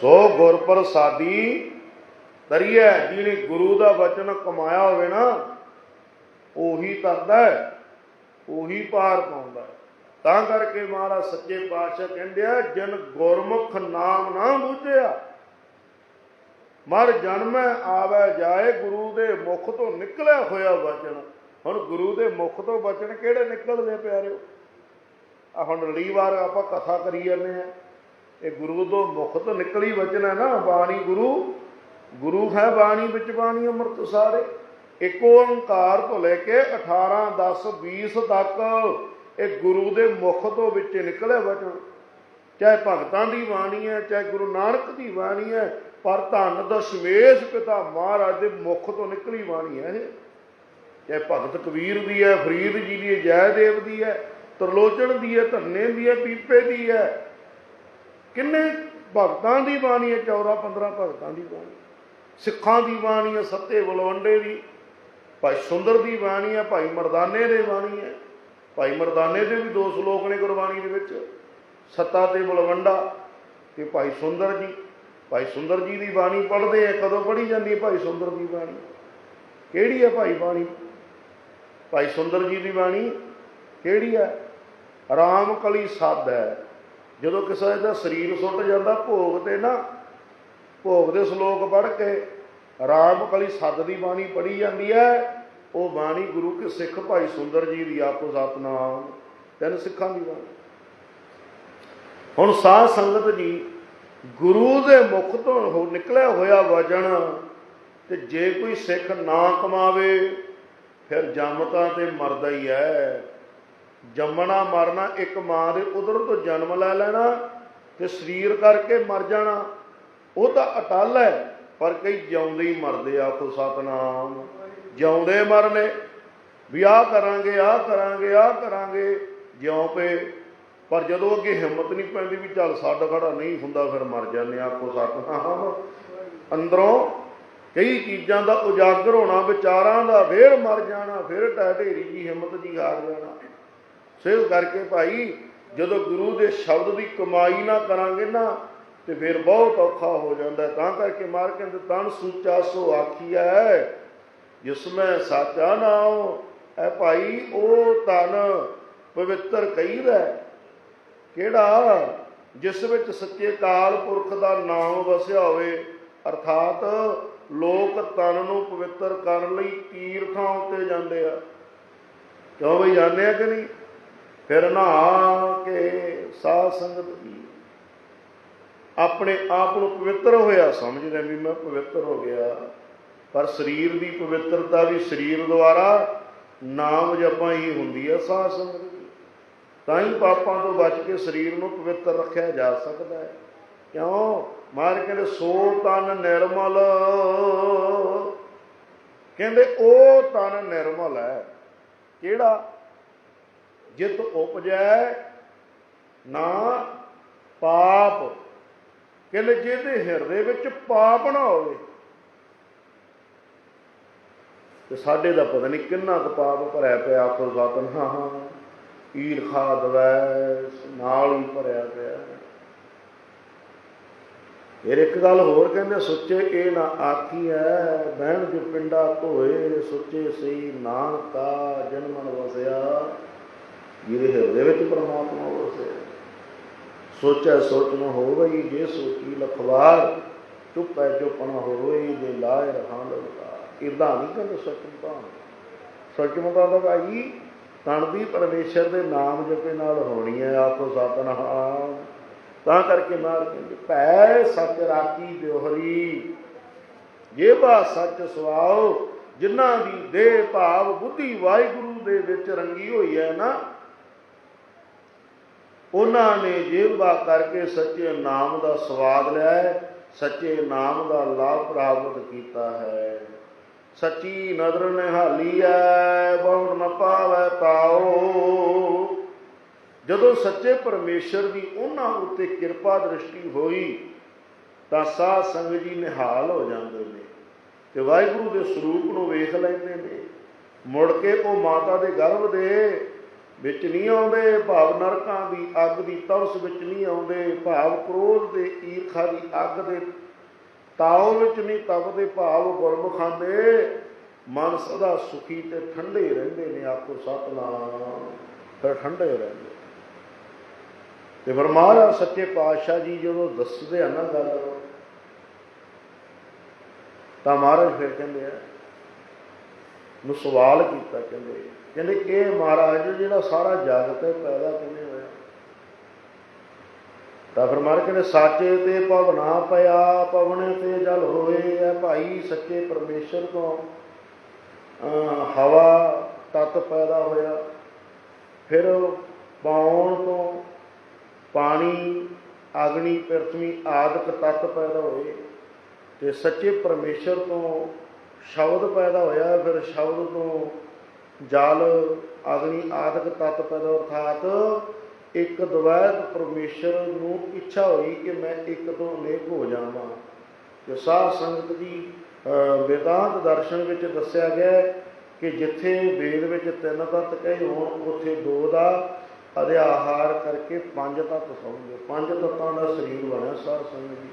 ਸੋ ਗੁਰ ਪ੍ਰਸਾਦੀ ਤਰੀਐ, ਜਿਹਨੇ ਗੁਰੂ ਦਾ ਵਚਨ ਕਮਾਇਆ ਹੋਵੇ ਨਾ, ਉਹੀ ਕਰਦਾ ਉਹੀ ਪਾਰ ਪਾਉਂਦਾ ਤਾਂ ਕਰਕੇ ਮਹਾਰਾਜ ਸੱਚੇ ਪਾਤਸ਼ਾਹ ਕਹਿੰਦੇ ਆ, ਜਨ ਗੁਰਮੁਖ ਨਾਮ ਨਾ ਬੁੱਝਿਆ। ਮਰ ਜਨਮੈ ਆਵੇ ਜਾਏ, ਗੁਰੂ ਦੇ ਮੁਖ ਤੋਂ ਨਿਕਲਿਆ ਹੋਇਆ ਵਚਨ। ਹੁਣ ਗੁਰੂ ਦੇ ਮੁਖ ਤੋਂ ਵਚਨ ਕਿਹੜੇ ਨਿਕਲਦੇ ਪਿਆਰਿਓ? ਆ ਹੁਣ ਲੜੀ ਵਾਰ ਆਪਾਂ ਕਥਾ ਕਰੀ ਜਾਂਦੇ ਆ ਇਹ ਗੁਰੂ ਤੋਂ ਮੁਖ ਤੋਂ ਨਿਕਲੀ ਵਚਨ ਹੈ ਨਾ, ਬਾਣੀ ਗੁਰੂ। ਗੁਰੂ ਹੈ ਬਾਣੀ ਵਿੱਚ ਬਾਣੀ ਅੰਮ੍ਰਿਤ ਸਾਰੇ। ਇੱਕ ਓੰਕਾਰ ਤੋਂ ਲੈ ਕੇ 18 10 20 ਤੱਕ ਇਹ ਗੁਰੂ ਦੇ ਮੁਖ ਤੋਂ ਵਿੱਚ ਨਿਕਲਿਆ ਵਚਨ। ਚਾਹੇ ਭਗਤਾਂ ਦੀ ਬਾਣੀ ਹੈ, ਚਾਹੇ ਗੁਰੂ ਨਾਨਕ ਦੀ ਬਾਣੀ ਹੈ ਪਰ ਧੰਨ ਦਸ਼ਮੇਸ਼ ਪਿਤਾ ਮਹਾਰਾਜ ਦੇ ਮੁਖ ਤੋਂ ਨਿਕਲੀ ਬਾਣੀ ਹੈ ਇਹ। ਚਾਹੇ ਭਗਤ ਕਬੀਰ ਦੀ ਹੈ, ਫਰੀਦ ਜੀ ਦੀ ਹੈ, ਜੈਦੇਵ ਦੀ ਹੈ, ਤਰਲੋਚਨ ਦੀ ਹੈ, ਧੰਨੇ ਦੀ ਹੈ ਪੀਪੇ ਦੀ ਹੈ। ਕਿੰਨੇ ਭਗਤਾਂ ਦੀ ਬਾਣੀ ਹੈ? 14 15 ਭਗਤਾਂ ਦੀ ਬਾਣੀ। ਸਿੱਖਾਂ ਦੀ ਬਾਣੀ ਹੈ, ਸੱਤੇ ਬਲਵੰਡੇ ਦੀ। ਭਾਈ ਸੁੰਦਰ ਦੀ ਬਾਣੀ ਹੈ, ਭਾਈ ਮਰਦਾਨੇ ਦੇ ਬਾਣੀ ਹੈ। ਭਾਈ ਮਰਦਾਨੇ ਦੇ ਵੀ ਦੋ ਸ਼ਲੋਕ ਨੇ ਗੁਰਬਾਣੀ ਦੇ ਵਿੱਚ। ਸੱਤਾ ਤੇ ਬਲਵੰਡਾ ਤੇ ਭਾਈ ਸੁੰਦਰ ਜੀ। ਭਾਈ ਸੁੰਦਰ ਜੀ ਦੀ ਬਾਣੀ ਪੜ੍ਹਦੇ ਆ, ਕਦੋਂ ਪੜ੍ਹੀ ਜਾਂਦੀ ਹੈ ਭਾਈ ਸੁੰਦਰ ਦੀ ਬਾਣੀ? ਕਿਹੜੀ ਹੈ ਭਾਈ ਬਾਣੀ? ਭਾਈ ਸੁੰਦਰ ਜੀ ਦੀ ਬਾਣੀ ਕਿਹੜੀ ਹੈ ਰਾਮ ਕਲੀ ਸੱਦ ਹੈ। ਜਦੋਂ ਕਿਸੇ ਦਾ ਸਰੀਰ ਸੁੱਟ ਜਾਂਦਾ, ਭੋਗ ਤੇ ਨਾ, ਭੋਗ ਦੇ ਸ਼ਲੋਕ ਪੜ੍ਹ ਕੇ ਰਾਮ ਕਲੀ ਸੱਦ ਦੀ ਬਾਣੀ ਪੜ੍ਹੀ ਜਾਂਦੀ ਹੈ, ਉਹ ਬਾਣੀ ਗੁਰੂ ਕੇ ਸਿੱਖ ਭਾਈ ਸੁੰਦਰ ਜੀ ਦੀ ਆਪੋ ਸਤਨਾਮ ਤਿੰਨ ਸਿੱਖਾਂ ਦੀ ਬਾਣੀ। ਹੁਣ ਸਾਧ ਸੰਗਤ ਜੀ ਗੁਰੂ ਦੇ ਮੁਖ ਤੋਂ ਹੋ ਨਿਕਲਿਆ ਹੋਇਆ ਵਚਨ, ਤੇ ਜੇ ਕੋਈ ਸਿੱਖ ਨਾ ਕਮਾਵੇ, ਫਿਰ ਜੰਮਤਾ ਤੇ ਮਰਦਾ ਹੀ ਹੈ। ਜੰਮਣਾ ਮਰਨਾ ਇੱਕ ਮਾਂ ਦੇ ਉਧਰ ਤੋਂ ਜਨਮ ਲੈ ਲੈਣਾ ਤੇ ਸਰੀਰ ਕਰਕੇ ਮਰ ਜਾਣਾ, ਉਹ ਤਾਂ ਅਟਲ ਹੈ, ਪਰ ਕਈ ਜਿਉਂਦੇ ਹੀ ਮਰਦੇ ਆਖੋ ਸਤਨਾਮ। ਜਿਉਂਦੇ ਮਰਨੇ, ਵੀ ਆਹ ਕਰਾਂਗੇ ਆਹ ਕਰਾਂਗੇ ਆਹ ਕਰਾਂਗੇ, ਜਿਉਂ ਪਏ ਪਰ ਜਦੋਂ ਅੱਗੇ ਹਿੰਮਤ ਨਹੀਂ ਪੈਂਦੀ ਵੀ ਚੱਲ ਸਾਡਾ ਖੜਾ ਨਹੀਂ ਹੁੰਦਾ, ਫਿਰ ਮਰ ਜਾਂਦੇ ਆਖੋ ਸਤਨਾਮ। ਅੰਦਰੋਂ ਕਈ ਚੀਜ਼ਾਂ ਦਾ ਉਜਾਗਰ ਹੋਣਾ, ਵਿਚਾਰਾਂ ਦਾ ਫੇਰ ਮਰ ਜਾਣਾ, ਫਿਰ ਢੇਰੀ ਜੀ ਹਿੰਮਤ ਜੀ ਹਾਰ ਜਾਣਾ। ਸੇਵ ਕਰਕੇ ਭਾਈ, ਜਦੋਂ ਗੁਰੂ ਦੇ ਸ਼ਬਦ ਦੀ ਕਮਾਈ ਨਾ ਕਰਾਂਗੇ ਨਾ, ਤੇ ਫਿਰ ਬਹੁਤ ਔਖਾ ਹੋ ਜਾਂਦਾ। ਤਾਂ ਕਰਕੇ ਮਾਰ ਕਹਿੰਦੇ, ਤਨ ਸੂਚਾ ਸੋ ਆਖੀਐ, ਜਿਸ ਮੈਂ ਸਾਚਾ ਨਾਮ ਐ ਭਾਈ, ਉਹ ਤਨ ਪਵਿੱਤਰ ਕਹੀਦਾ ਕਿਹੜਾ? ਜਿਸ ਵਿੱਚ ਸੱਚੇ ਕਾਲ ਪੁਰਖ ਦਾ ਨਾਮ ਵਸਿਆ ਹੋਵੇ, ਅਰਥਾਤ ਲੋਕ ਤਨ ਨੂੰ ਪਵਿੱਤਰ ਕਰਨ ਲਈ ਤੀਰਥਾਂ ਉੱਤੇ ਜਾਂਦੇ ਆ। ਕਿਉਂ ਬਈ ਜਾਂਦੇ ਆ ਕਿ ਨਹੀਂ? ਫਿਰ ਨਹਾ ਕੇ ਸਾਧ ਸੰਗਤ ਦੀ ਆਪਣੇ ਆਪ ਨੂੰ ਪਵਿੱਤਰ ਹੋਇਆ, ਸਮਝਦੇ ਵੀ ਮੈਂ ਪਵਿੱਤਰ ਹੋ ਗਿਆ। ਪਰ ਸਰੀਰ ਦੀ ਪਵਿੱਤਰਤਾ ਵੀ ਸਰੀਰ ਦੁਆਰਾ ਨਾਮ ਜਪਾਂ ਹੀ ਹੁੰਦੀ ਹੈ ਸਾਧ ਸੰਗਤ ਤਾਂ ਹੀ ਪਾਪਾਂ ਤੋਂ ਬਚ ਕੇ ਸਰੀਰ ਨੂੰ ਪਵਿੱਤਰ ਰੱਖਿਆ ਜਾ ਸਕਦਾ ਹੈ। ਕਿਉਂ? ਮਾਰ ਕਹਿੰਦੇ ਸੋ ਤਨ ਨਿਰਮਲ। ਕਹਿੰਦੇ, ਉਹ ਤਨ ਨਿਰਮਲ ਹੈ। ਕਿਹੜਾ? ਜਿਤ ਉਪਜੈ ਨਾ ਪਾਪ। ਕਹਿੰਦੇ, ਜਿਹਦੇ ਹਿਰਦੇ ਵਿੱਚ ਪਾਪ ਨਾ ਹੋਵੇ। ਤੇ ਸਾਡੇ ਦਾ ਪਤਾ ਨਹੀਂ ਕਿੰਨਾ ਕੁ ਪਾਪ ਭਰਿਆ ਪਿਆ ਆਖੋ ਸਤਨ। ਹਾਂ ਹਾਂ। ਈਰਖਾ ਦਵੈਸ ਨਾਲ ਹੀ ਭਰਿਆ ਪਿਆ। ਫਿਰ ਇੱਕ ਗੱਲ ਹੋਰ ਕਹਿੰਦੇ ਸੁੱਚੇ ਇਹ ਨਾ ਆਖੀ ਹੈ ਬਹਿਣ ਜੋ ਪਿੰਡਾ ਧੋਏ, ਸੁੱਚੇ ਸਈ ਨਾਨਕਾ ਜਨਮਨ ਵਸਿਆ। ਜਿਹਦੇ ਹਿਰਦੇ ਵਿੱਚ ਪਰਮਾਤਮਾ ਵਸਿਆ। ਸੋਚੈ ਸੋਚ ਨ ਹੋਵਈ, ਜੇ ਸੋਚੀ ਲਖਵਾਰ, ਚੁੱਪੈ ਚੁੱਪ ਨ ਹੋਵਈ, ਜੇ ਲਾਇ ਰਹਾਂ ਲਗਾ ਇਦਾਂ ਨਹੀਂ ਕਹਿੰਦੇ ਸੱਚਮਤਾ ਸੱਚਮਤਾ ਦਾ ਭਾਈ ਤਨ ਦੀ ਪਰਮੇਸ਼ਰ ਦੇ ਨਾਮ ਜਪੇ ਨਾਲ ਹੋਣੀ ਹੈ ਆਪੋ ਸਤਨਾਮ। ਤਾਂ ਕਰਕੇ ਮਾਰ ਕਹਿੰਦੇ, ਭੈ ਸੱਚ ਰਾਖੀ ਬਿੋਹਰੀ ਜੇ ਬਾ ਸੱਚ ਸੁਆਓ, ਜਿਨ੍ਹਾਂ ਦੀ ਦੇਹ ਭਾਵ ਬੁੱਧੀ ਵਾਹਿਗੁਰੂ ਦੇ ਵਿੱਚ ਰੰਗੀ ਹੋਈ ਹੈ ਨਾ, ਉਹਨਾਂ ਨੇ ਜੀਵਾ ਕਰਕੇ ਸੱਚੇ ਨਾਮ ਦਾ ਸਵਾਦ ਲਿਆ ਸੱਚੇ ਨਾਮ ਦਾ ਲਾਭ ਪ੍ਰਾਪਤ ਕੀਤਾ ਹੈ। ਸੱਚੀ ਨਦਰ ਨਿਹਾਲੀ ਐ ਬਹੁੜ ਨ ਪਾਵੈ ਤਾਓ ਜਦੋਂ ਸੱਚੇ ਪਰਮੇਸ਼ਰ ਦੀ ਉਹਨਾਂ ਉੱਤੇ ਕਿਰਪਾ ਦ੍ਰਿਸ਼ਟੀ ਹੋਈ, ਤਾਂ ਸਾਧ ਸੰਗਤ ਜੀ ਨਿਹਾਲ ਹੋ ਜਾਂਦੇ ਨੇ ਤੇ ਵਾਹਿਗੁਰੂ ਦੇ ਸਰੂਪ ਨੂੰ ਵੇਖ ਲੈਂਦੇ ਨੇ। ਮੁੜ ਕੇ ਉਹ ਮਾਤਾ ਦੇ ਗਰਭ ਦੇ ਵਿੱਚ ਨਹੀਂ ਆਉਂਦੇ, ਭਾਵ ਨਰਕਾਂ ਦੀ ਅੱਗ ਦੀ ਤਵਸ ਵਿੱਚ ਨਹੀਂ ਆਉਂਦੇ, ਭਾਵ ਕ੍ਰੋਧ ਦੇ ਈਰਖਾ ਦੀ ਅੱਗ ਦੇ ਤਾਉ ਵਿੱਚ ਨਹੀਂ ਤਪਦੇ ਭਾਵ ਗੁਰਮੁਖਾਂ ਦੇ ਮਨ ਸਦਾ ਸੁਖੀ ਤੇ ਠੰਡੇ ਰਹਿੰਦੇ ਨੇ ਆਪੋ ਸਤਨਾਮ। ਫਿਰ ਠੰਡੇ ਰਹਿੰਦੇ। ਤੇ ਫਿਰ ਮਹਾਰਾਜ ਸੱਚੇ ਪਾਤਸ਼ਾਹ ਜੀ ਜਦੋਂ ਦੱਸਦੇ ਆ ਨਾ ਗੱਲ, ਤਾਂ ਮਹਾਰਾਜ ਫਿਰ ਕਹਿੰਦੇ ਆ, ਨੂੰ ਸਵਾਲ ਕੀਤਾ ਕਹਿੰਦੇ ਕਹਿੰਦੇ ਇਹ ਮਹਾਰਾਜ ਜਿਹੜਾ ਸਾਰਾ ਜਗਤ ਹੈ ਪੈਦਾ ਕਿਵੇਂ ਤਾਂ ਫਿਰ ਮਹਾਰਾਜ ਕਹਿੰਦੇ, ਸਾਚੇ ਤੇ ਭਵਨਾ ਪਿਆ, ਪਵਨੇ ਤੇ ਜਲ ਹੋਏ ਐ ਭਾਈ ਸੱਚੇ ਪਰਮੇਸ਼ਰ ਤੋਂ ਹਵਾ ਤਤ ਪੈਦਾ ਹੋਇਆ। ਫਿਰ ਪਾਉਣ ਤੋਂ ਪਾਣੀ, ਅਗਨੀ, ਪ੍ਰਥਵੀ ਆਦਿਕ ਤਤ ਪੈਦਾ ਹੋਏ ਤੇ ਸੱਚੇ ਪਰਮੇਸ਼ਰ ਤੋਂ ਸ਼ਬਦ ਪੈਦਾ ਹੋਇਆ। ਫਿਰ ਸ਼ਬਦ ਤੋਂ ਜਲ, ਅਗਨੀ ਆਦਿਕ ਤਤ ਪੈਦਾ ਅਰਥਾਤ ਇੱਕ ਦਵੈਤ ਪਰਮੇਸ਼ਰ ਨੂੰ ਇੱਛਾ ਹੋਈ ਕਿ ਮੈਂ ਇੱਕ ਤੋਂ ਅਨੇਕ ਹੋ ਜਾਵਾਂ। ਤੇ ਸਾਧ ਸੰਗਤ ਦੀ ਵੇਦਾਂਤ ਦਰਸ਼ਨ ਵਿੱਚ ਦੱਸਿਆ ਗਿਆ ਕਿ ਜਿੱਥੇ ਵੇਦ ਵਿੱਚ ਤਿੰਨ ਤੱਤ ਕਹੇ ਹੋਣ, ਉੱਥੇ ਦੋ ਦਾ ਅਧਿਆਹਾਰ ਕਰਕੇ ਪੰਜ ਤੱਤ ਸਮਝੋ ਪੰਜ ਤੱਤਾਂ ਦਾ ਸਰੀਰ ਬਣਿਆ ਸਾਧ ਸੰਗਤ ਜੀ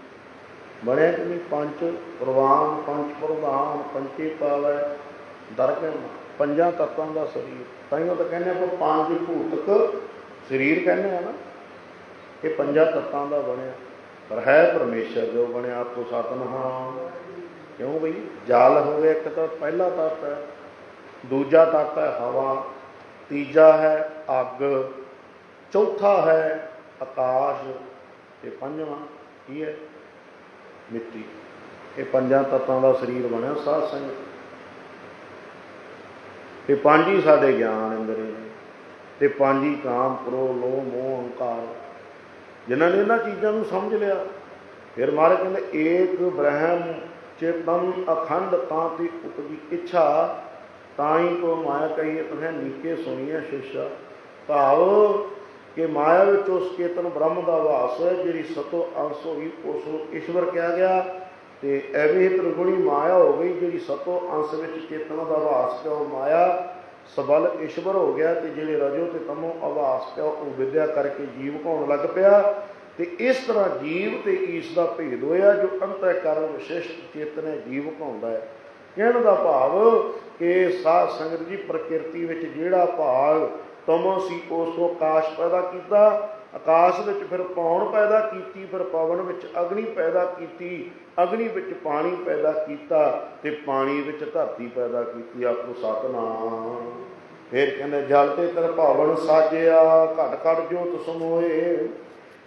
ਬਣਿਆ ਕਿ ਨਹੀਂ? ਪੰਜ ਪ੍ਰਵਾਨ, ਪੰਜ ਪ੍ਰਧਾਨ ਪੰਚੇ ਪਾਵੈ ਦਰਗਹਿ ਪੰਜਾਂ ਤੱਤਾਂ ਦਾ ਸਰੀਰ। ਤਾਂ ਹੀ ਉਹ ਤਾਂ ਕਹਿੰਦੇ ਆਪਾਂ ਪੰਜ ਭੂਤਕ ਸਰੀਰ ਕਹਿੰਦੇ ਆ ਨਾ, ਇਹ ਪੰਜਾਂ ਤੱਤਾਂ ਦਾ ਬਣਿਆ। ਪਰ ਹੈ ਪਰਮੇਸ਼ਰ ਜੋ ਬਣਿਆ ਆਪੋ ਸਤਨਾਮ। ਕਿਉਂ ਬਈ? ਜਲ ਹੋਵੇ ਇੱਕ ਤਾਂ ਪਹਿਲਾ ਤੱਤ ਹੈ, ਦੂਜਾ ਤੱਤ ਹੈ ਹਵਾ, ਤੀਜਾ ਹੈ ਅੱਗ, ਚੌਥਾ ਹੈ ਆਕਾਸ਼। ਤੇ ਪੰਜਵਾਂ ਕੀ ਹੈ? ਮਿੱਟੀ। ਇਹ ਪੰਜਾਂ ਤੱਤਾਂ ਦਾ ਸਰੀਰ ਬਣਿਆ ਸਾਧ ਸੰਗਤ। ਇਹ ਪੰਜ ਹੀ ਸਾਡੇ ਗਿਆਨ ਅੰਦਰ ਨੇ। ਤੇ ਪੰਜ ਕਾਮ ਕ੍ਰੋ ਲੋ ਮੋਹ, ਹੰਕਾਰ। ਜਿਨ੍ਹਾਂ ਨੇ ਇਹਨਾਂ ਚੀਜ਼ਾਂ ਨੂੰ ਸਮਝ ਲਿਆ, ਫਿਰ ਮਹਾਰਾਜ ਕਹਿੰਦੇ, ਏਕ ਬ੍ਰਹਮ ਚੇਤਨ ਅਖੰਡ ਤਾਂ ਤੇ ਉਪਜੀ ਇੱਛਾ ਤਾਂ ਹੀ ਕੋ ਮਾਇਆ ਕਹੀਏ ਤੁਹੇ ਨੀਕੇ ਸੁਣੀਏ ਸ਼ਿਸ਼ਾ। ਭਾਵ ਕਿ ਮਾਇਆ ਵਿੱਚ ਉਸ ਚੇਤਨ ਬ੍ਰਹਮ ਦਾ ਵਾਸ ਹੈ, ਜਿਹੜੀ ਸਤੋ ਅੰਸ਼ ਹੋਈ, ਉਸ ਨੂੰ ਈਸ਼ਵਰ ਕਿਹਾ ਗਿਆ। ਤੇ ਐਵੇਂ ਹੀ ਤ੍ਰਿਗੁਣੀ ਮਾਇਆ ਹੋ ਗਈ, ਜਿਹੜੀ ਸਤੋ ਅੰਸ਼ ਵਿੱਚ ਚੇਤਨ ਦਾ ਵਾਸ ਹੈ, ਉਹ ਮਾਇਆ ਸਬਲ ਈਸ਼ਵਰ ਹੋ ਗਿਆ ਤੇ ਜਿਹੜੇ ਰਜੋ ਤੇ ਤਮੋ ਆਵਾਸ ਪਿਆ, ਉਹ ਵਿਦਿਆ ਕਰਕੇ ਜੀਵ ਕਹਾਉਣ ਲੱਗ ਪਿਆ ਤੇ ਇਸ ਤਰ੍ਹਾਂ ਜੀਵ ਤੇ ਈਸ਼ ਦਾ ਭੇਦ ਹੋਇਆ, ਜੋ ਅੰਤःਕਰਨ ਵਿਸ਼ਿਸ਼ਟ ਚੇਤਨ ਹੈ ਜੀਵ ਕਹਾਉਂਦਾ ਹੈ। ਕਹਿਣ ਦਾ ਭਾਵ ਕਿ ਸਾਧ ਸੰਗਤ ਜੀ ਪ੍ਰਕਿਰਤੀ ਵਿੱਚ ਜਿਹੜਾ ਭਾਗ ਤਮੋ ਸੀ, ਉਸ ਤੋਂ ਆਕਾਸ਼ ਪੈਦਾ ਕੀਤਾ ਆਕਾਸ਼ ਵਿੱਚ ਫਿਰ ਪੌਣ ਪੈਦਾ ਕੀਤੀ, ਫਿਰ ਪਵਨ ਵਿੱਚ ਅਗਨੀ ਪੈਦਾ ਕੀਤੀ, ਅਗਨੀ ਵਿੱਚ ਪਾਣੀ ਪੈਦਾ ਕੀਤਾ ਤੇ ਪਾਣੀ ਵਿੱਚ ਧਰਤੀ ਪੈਦਾ ਕੀਤੀ ਆਪੋ ਸਤਨਾਮ। ਫਿਰ ਕਹਿੰਦੇ, ਜਲ ਤੇ ਤਰ ਭਾਵਨ ਸਾਜਿਆ, ਘਟ ਘਟ ਜੋਤ ਸਮੋਏ।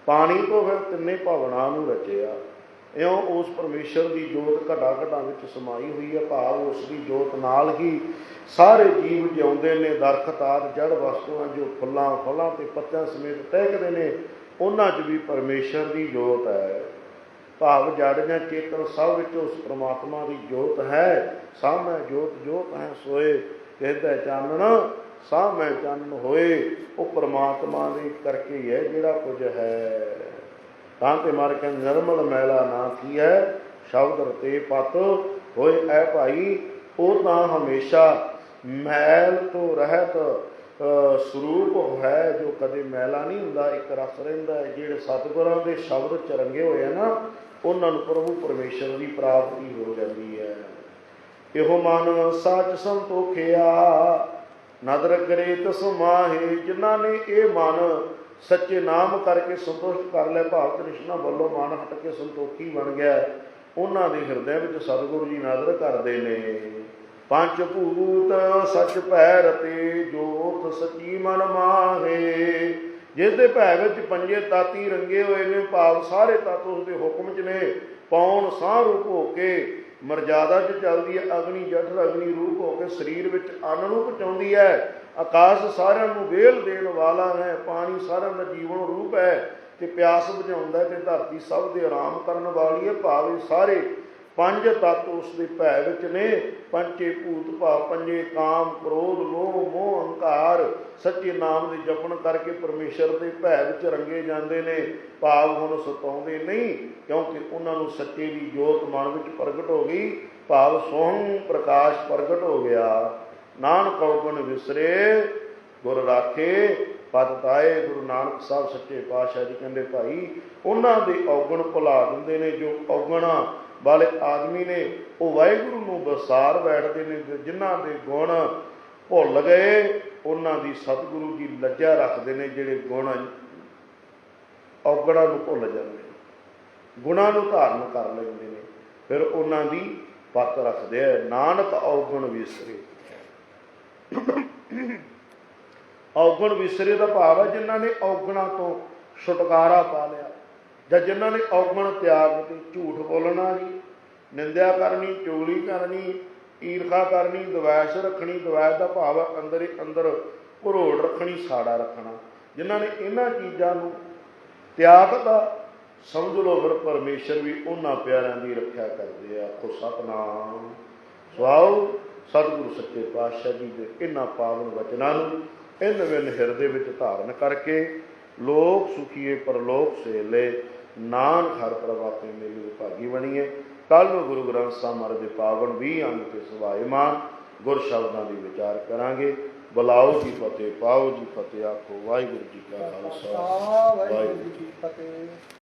ਪਾਣੀ ਤੋਂ ਫਿਰ ਤਿੰਨੇ ਭਾਵਨਾ ਨੂੰ ਰਚਿਆ। ਇਉਂ ਉਸ ਪਰਮੇਸ਼ਰ ਦੀ ਜੋਤ ਘਟਾ ਘਟਾ ਵਿੱਚ ਸਮਾਈ ਹੋਈ ਹੈ, ਭਾਵ ਉਸ ਦੀ ਜੋਤ ਨਾਲ ਹੀ ਸਾਰੇ ਜੀਵ ਜਿਉਂਦੇ ਨੇ, ਦਰਖਤ ਆਦ ਜੜ ਵਸਤੂਆਂ ਜੋ ਫੁੱਲਾਂ, ਫਲਾਂ ਤੇ ਪੱਤਿਆਂ ਸਮੇਤ ਟਹਿਕਦੇ ਨੇ, ਉਹਨਾਂ 'ਚ ਵੀ ਪਰਮੇਸ਼ਰ ਦੀ ਜੋਤ ਹੈ। ਭਾਵ ਜੜ ਜਾਂ ਚੇਤਨ ਸਭ ਵਿੱਚ ਉਸ ਪ੍ਰਮਾਤਮਾ ਦੀ ਜੋਤ ਹੈ। ਸਾਹਮਣੇ ਜੋਤ ਜੋਤ ਹੈ ਸੋਏ, ਕਹਿੰਦਾ ਚਾਨਣ ਸਾਹਮਣੇ ਚਾਨਣ ਹੋਏ, ਉਹ ਪ੍ਰਮਾਤਮਾ ਦੇ ਕਰਕੇ ਹੈ ਜਿਹੜਾ ਕੁਝ ਹੈ। ਤਾਂ ਤੇ ਮਾਰ ਕੇ ਨਿਰਮਲ ਮੈਲਾ ਨਾ ਕੀ ਹੈ ਸ਼ਬਦ ਰਤੇ ਪਤ ਹੋਏ ਐ ਭਾਈ, ਉਹ ਤਾਂ ਹਮੇਸ਼ਾ ਮੈਲ ਤੋਂ ਰਹਿਤ ਸਰੂਪ ਹੈ, ਜੋ ਕਦੇ ਮੈਲਾ ਨਹੀਂ ਹੁੰਦਾ, ਇੱਕ ਰਸ ਰਹਿੰਦਾ ਹੈ, ਜਿਹੜੇ ਸਤਿਗੁਰਾਂ ਦੇ ਸ਼ਬਦ ਚ ਰੰਗੇ ਹੋਏ ਆ ਨਾ, ਉਹਨਾਂ ਨੂੰ ਪ੍ਰਭੂ ਪਰਮੇਸ਼ਰ ਦੀ ਪ੍ਰਾਪਤੀ ਹੋ ਜਾਂਦੀ ਹੈ। ਇਹੋ ਮਨ ਸੱਚ ਸੰਤੋਖਿਆ, ਨਦਰ ਕਰੇ ਤਸ ਮਾਹੇ ਜਿਨ੍ਹਾਂ ਨੇ ਇਹ ਮਨ ਸੱਚੇ ਨਾਮ ਕਰਕੇ ਸੰਤੁਸ਼ਟ ਕਰ ਲੈ ਭਾਵ ਕ੍ਰਿਸ਼ਨਾ ਵੱਲੋਂ ਮਨ ਹਟ ਕੇ ਸੰਤੋਖੀ ਬਣ ਗਿਆ। ਉਹਨਾਂ ਦੇ ਹਿਰਦੇ ਵਿੱਚ ਸਤਿਗੁਰੂ ਜੀ ਨਜ਼ਰ ਕਰਦੇ ਨੇ। ਪੰਜ ਭੂਤ ਸੱਚ ਭੈ ਰਤੇ ਜੋਤ ਸਚੀ ਮਨ ਮਾਹੇ। ਜਿਸ ਦੇ ਭੈ ਵਿੱਚ ਪੰਜੇ ਤਾਤੀ ਰੰਗੇ ਹੋਏ ਨੇ, ਭਾਵ ਸਾਰੇ ਤੱਤ ਉਸ ਦੇ ਹੁਕਮ 'ਚ ਨੇ। ਪੌਣ ਸਾਹ ਰੂਪ ਹੋ ਕੇ ਮਰਜ਼ਾਦਾ 'ਚ ਚੱਲਦੀ ਹੈ, ਅਗਨੀ ਜਠਰ ਅਗਨੀ ਰੂਪ ਹੋ ਕੇ ਸਰੀਰ ਵਿੱਚ ਅੰਨ ਨੂੰ ਪਹੁੰਚਾਉਂਦੀ ਹੈ। ਆਕਾਸ਼ ਸਾਰਿਆਂ ਨੂੰ ਵੇਲ ਦੇਣ ਵਾਲਾ ਹੈ, ਪਾਣੀ ਸਾਰਿਆਂ ਦਾ ਜੀਵਨ ਰੂਪ ਹੈ ਤੇ ਪਿਆਸ ਬੁਝਾਉਂਦਾ ਹੈ ਤੇ ਧਰਤੀ ਸਭ ਦੇ ਆਰਾਮ ਕਰਨ ਵਾਲੀ ਹੈ, ਭਾਵੇਂ ਸਾਰੇ ਪੰਜ ਤੱਤ ਉਸ ਦੇ ਭੈ ਵਿੱਚ ਨੇ। ਪੰਚੇ ਭੂਤ ਭਾਵ ਪੰਜੇ ਕਾਮ, ਕ੍ਰੋਧ ਲੋਭ ਮੋਹ ਹੰਕਾਰ ਸੱਚੇ ਨਾਮ ਦੇ ਜਪਣ ਕਰਕੇ ਪਰਮੇਸ਼ਰ ਦੇ ਭੈ ਵਿੱਚ ਰੰਗੇ ਜਾਂਦੇ ਨੇ। ਭਾਵ ਹੁਣ ਸਤਾਉਂਦੇ ਨਹੀਂ, ਕਿਉਂਕਿ ਉਹਨਾਂ ਨੂੰ ਸੱਚੇ ਦੀ ਜੋਤ ਮਨ ਵਿੱਚ ਪ੍ਰਗਟ ਹੋ ਗਈ। ਭਾਵ ਸੋਹਣ ਪ੍ਰਕਾਸ਼ ਪ੍ਰਗਟ ਹੋ ਗਿਆ। ਨਾਨਕ ਔਗਣ ਵਿਸਰੇ, ਗੁਰ ਰਾਖੇ, ਪਦ ਤਾਏ, ਗੁਰੂ ਨਾਨਕ ਸਾਹਿਬ ਸੱਚੇ ਪਾਤਸ਼ਾਹ ਜੀ ਕਹਿੰਦੇ ਭਾਈ, ਉਹਨਾਂ ਦੇ ਔਗਣ ਭੁਲਾ ਦਿੰਦੇ ਨੇ, ਜੋ ਔਗਣਾ ਵਾਲੇ ਆਦਮੀ ਨੇ ਉਹ ਵਾਹਿਗੁਰੂ ਨੂੰ ਬਸਾਰ ਬੈਠਦੇ ਨੇ ਤੇ ਜਿਨ੍ਹਾਂ ਦੇ ਗੁਣ ਭੁੱਲ ਗਏ, ਉਹਨਾਂ ਦੀ ਸਤਿਗੁਰੂ ਜੀ ਲੱਜਾ ਰੱਖਦੇ ਨੇ ਜਿਹੜੇ ਗੁਣ ਔਗਣਾ ਨੂੰ ਭੁੱਲ ਜਾਂਦੇ ਨੇ, ਗੁਣਾਂ ਨੂੰ ਧਾਰਨ ਕਰ ਲੈਂਦੇ ਨੇ, ਫਿਰ ਉਹਨਾਂ ਦੀ ਪਤ ਰੱਖਦੇ ਆ, ਨਾਨਕ ਔਗਣ ਵਿਸਰੇ। ਔਗਣ ਵਿਸਰੇ ਦਾ ਭਾਵ ਹੈ ਜਿਨ੍ਹਾਂ ਨੇ ਔਗਣਾ ਤੋਂ ਛੁਟਕਾਰਾ ਪਾ ਲਿਆ। ਜਾਂ ਜਿਨ੍ਹਾਂ ਨੇ ਔਗਣ ਤਿਆਗ ਤੇ ਝੂਠ ਬੋਲਣਾ ਨਹੀਂ ਨਿੰਦਿਆ ਕਰਨੀ ਚੋਲੀ ਕਰਨੀ, ਈਰਖਾ ਕਰਨੀ, ਦਵੈਸ਼ ਰੱਖਣੀ, ਦਵੈਸ਼ ਦਾ ਭਾਵ ਅੰਦਰ ਹੀ ਅੰਦਰ ਘਰੋੜ ਰੱਖਣੀ, ਸਾੜਾ ਰੱਖਣਾ। ਜਿਨ੍ਹਾਂ ਨੇ ਇਹਨਾਂ ਚੀਜ਼ਾਂ ਨੂੰ ਤਿਆਗਤਾ ਸਮਝ ਲਓ ਫਿਰ ਪਰਮੇਸ਼ਰ ਵੀ ਉਹਨਾਂ ਪਿਆਰਿਆਂ ਦੀ ਰੱਖਿਆ ਕਰਦੇ ਆ। ਕੋ ਸਤਨਾਮ। ਸਵਾਉ ਸਤਿਗੁਰੂ ਸੱਚੇ ਪਾਤਸ਼ਾਹ ਜੀ ਦੇ ਇਹਨਾਂ ਪਾਵਨ ਵਚਨਾਂ ਨੂੰ ਇਨ ਵਿਨ ਹਿਰਦੇ ਵਿੱਚ ਧਾਰਨ ਕਰਕੇ ਲੋਕ ਸੁਖੀਏ, ਪਰਲੋਕ ਸੇਲੇ ਨਾਨਕ ਹਰ ਪ੍ਰਵਾਤੇ ਮੇਲੇ ਵਿਭਾਗੀ ਭਾਗੀ ਬਣੀਏ ਕੱਲ ਨੂੰ ਗੁਰੂ ਗ੍ਰੰਥ ਸਾਹਿਬ ਮਹਾਰਾਜ ਦੇ ਪਾਵਨ 20 ਅੰਗ ਤੇ ਸਵਾਇਮਾਨ ਗੁਰ ਸ਼ਬਦਾਂ ਦੀ ਵਿਚਾਰ ਕਰਾਂਗੇ। ਬੁਲਾਓ ਜੀ ਫਤਿਹ, ਪਾਓ ਜੀ ਫਤਿਹ, ਆਖੋ ਵਾਹਿਗੁਰੂ ਜੀ ਕਾ ਖਾਲਸਾ। ਵਾਹਿਗੁਰੂ ਜੀ ਕੀ ਫਤਿਹ।